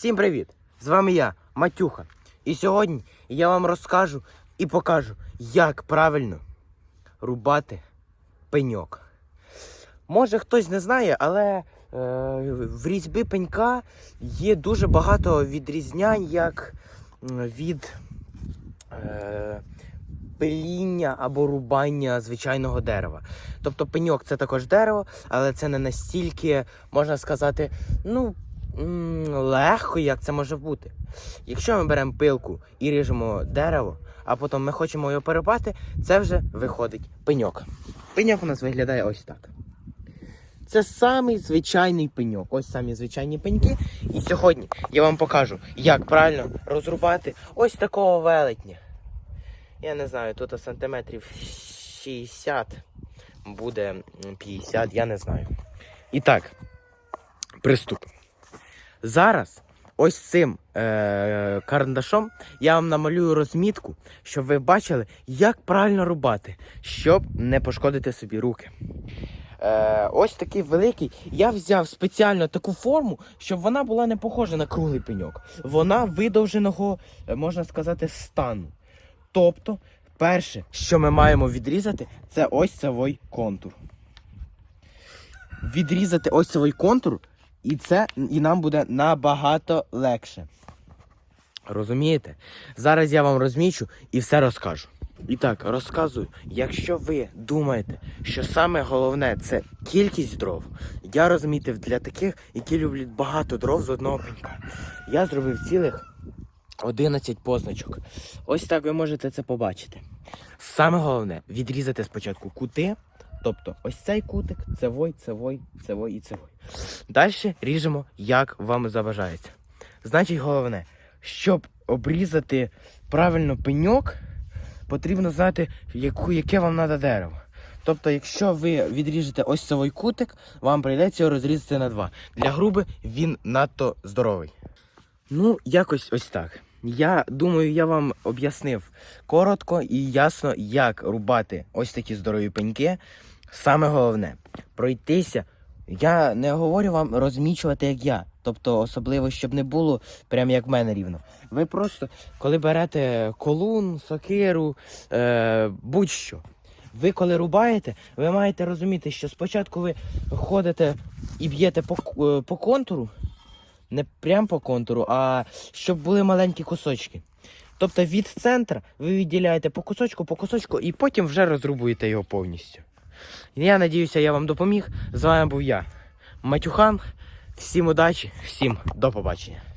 Всім привіт! З вами я, Матюха. І сьогодні я вам розкажу і покажу, як правильно рубати пеньок. Може хтось не знає, але е, в різьбі пенька є дуже багато відрізнянь, як від е, пиління або рубання звичайного дерева. Тобто пеньок це також дерево, але це не настільки, можна сказати, ну, легко, як це може бути. Якщо ми беремо пилку і ріжемо дерево, а потім ми хочемо його перерубати, це вже виходить пеньок. Пеньок у нас виглядає ось так. Це самий звичайний пеньок. Ось самі звичайні пеньки. І сьогодні я вам покажу, як правильно розрубати ось такого велетня. Я не знаю, тут сантиметрів 60 буде 50, я не знаю. І так, приступимо. Зараз ось цим е- карандашом я вам намалюю розмітку, щоб ви бачили, як правильно рубати, щоб не пошкодити собі руки. Е, ось такий великий. Я взяв спеціально таку форму, щоб вона була не похожа на круглий пеньок. Вона видовженого, е, можна сказати, стану. Тобто, перше, що ми маємо відрізати, це ось цей контур. Відрізати ось цей контур, і це і нам буде набагато легше. Розумієте? Зараз я вам розмічу і все розкажу. І так, розказую, якщо ви думаєте, що саме головне це кількість дров, я розмітив для таких, які люблять багато дров з одного пенька. Я зробив цілих 11 позначок. Ось так ви можете це побачити. Саме головне відрізати спочатку кути, тобто ось цей кутик, цевой, цевой, цевой і цевой. Далі ріжемо, як вам забажається. Значить, головне, щоб обрізати правильно пеньок, потрібно знати, яку, яке вам треба дерево. Тобто, якщо ви відріжете ось цей кутик, вам прийдеться його розрізати на два. Для груби він надто здоровий. Ну, якось ось так. Я думаю, я вам об'яснив коротко і ясно, як рубати ось такі здорові пеньки. Саме головне пройтися. Я не говорю вам розмічувати, як я. Тобто, особливо, щоб не було прям як в мене рівно. Ви просто, коли берете колун, сокиру, е, будь-що. Ви коли рубаєте, ви маєте розуміти, що спочатку ви ходите і б'єте по, е, по контуру, не прям по контуру, а щоб були маленькі кусочки. Тобто від центра ви відділяєте по кусочку, по кусочку, і потім вже розрубуєте його повністю. Я надіюся, я вам допоміг. З вами був я, Матюхан. Всім удачі, всім до побачення.